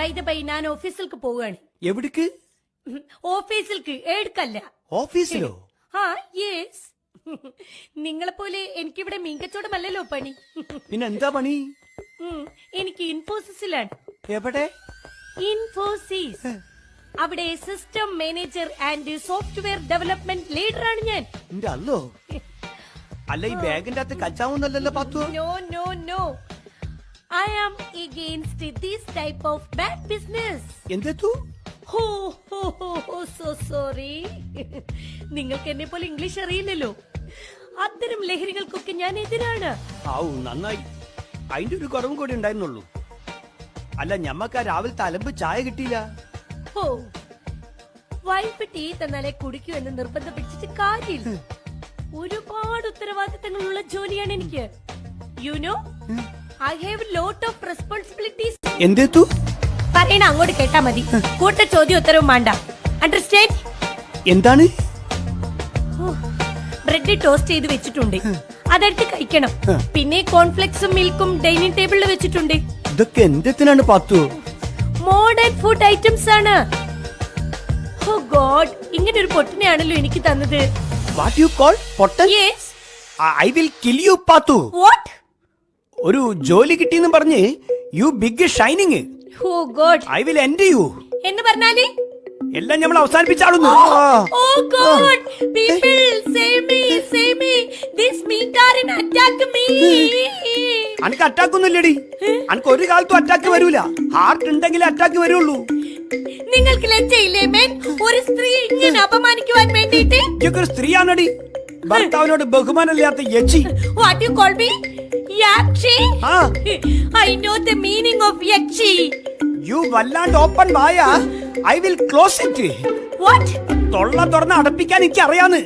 By the by ഞാൻ ഓഫീസിലേക്ക് പോവുകയാണ്. എവിടേക്ക്? ഓഫീസിലേക്ക് എടുക്കല്ല ഓഫീസിലോ? ആ യെസ് നിങ്ങളെ പോലെ എനിക്കിവിടെ മീൻകച്ചവടമല്ലല്ലോ പണി. പിന്നെ എന്താ പണി എനിക്ക് ഇൻഫോസിസിലാണ്. എവിടെ? ഇൻഫോസിസ്. അവിടെ system manager and software development leader ആണ് ഞാൻ. അല്ലോ. അല്ല ഈ ബാഗിന്റെ അകത്ത് കച്ചാവുന്നല്ലോ പത്തു no no no I am against this type of bad business. എന്തെത്തു ഹോ ഹോ ഹോ ഹോ സോ സോറി നിങ്ങൾക്ക് എന്നെ പോലെ ഇംഗ്ലീഷ് അറിയില്ലല്ലോ. അത്തരം ലഹരികൾക്കൊക്കെ ഞാൻ എതിരാണ്. ആവു നന്നായി. അതിന്റെ ഒരു കുറവും കൂടി ഉണ്ടായിരുന്നുള്ളൂ. അല്ല ഞമ്മക്ക് ആ രാവിലെ തലമ്പ് ചായ കിട്ടിയില്ല? ഹോ വൈഫ് ടീ തന്നാലേ കുടിക്കൂ എന്ന് നിർബന്ധം പിടിച്ചിട്ട് കാര്യമില്ല. ഒരുപാട് ഉത്തരവാദിത്തങ്ങളുള്ള ജോലിയാണ് എനിക്ക്. You know I have lot of responsibilities എന്തെത്തു പറയണ അങ്ങോട്ട് കേട്ടാ മതി. കൂട്ട ചോദ്യം ഉത്തരവും വേണ്ട. അണ്ടർസ്റ്റാൻഡ് എന്താണ്? ബ്രെഡ് ടോസ്റ്റ് ചെയ്ത് വെച്ചിട്ടുണ്ട്. അതെടുത്ത് കഴിക്കണം. പിന്നെ കോൺഫ്ലെക്സും മിൽക്കും ഡൈനിങ് ടേബിളിൽ വെച്ചിട്ടുണ്ട്. ഇതൊക്കെ എന്തെത്തിനാണ് പത്തു. മോഡേൺ ഫുഡ് ഐറ്റംസ് ആണ്. ഓ ഗോഡ് ഇങ്ങനെ ഒരു പൊട്ടിനെയാണല്ലോ എനിക്ക് തന്നത്. What you call Pottan? Yes I will kill you Pathu. What ഒരു ജോലി കിട്ടിയെന്ന് പറഞ്ഞ് you big shining oh god. I will end you എന്ന് പറഞ്ഞാൽ? എല്ലാം നമ്മൾ അവസാനിപ്പിച്ചാളുന്നു ഓ god. People save me save me this മീറ്റാരൻ attack me അനക്ക് അറ്റാക്ക് ഒന്നുമില്ലടി. അനക്ക് ഒരു കാലത്തും അറ്റാക്ക് വരൂല. ഹാർട്ട് ഉണ്ടെങ്കിലേ അറ്റാക്ക് വരുള്ളൂ. നിങ്ങൾക്ക് ലജ്ജയില്ലേ മേൻ ഒരു സ്ത്രീ ഇങ്ങനെ അപമാനിക്കുവാൻ വേണ്ടിയിട്ട്? ഒരു സ്ത്രീയാണടി. ഭർത്താവിനോട് ബഹുമാനമില്ലാത്ത യച്ചി. What you call me യാക്ഷി. I know the meaning of Yakshi. You വല്ലാണ്ട് ഓപ്പൺ വായ. I will close it what തൊള്ള തുറന്ന് അടപ്പിക്കാൻ എനിക്ക് അറിയാന്ന്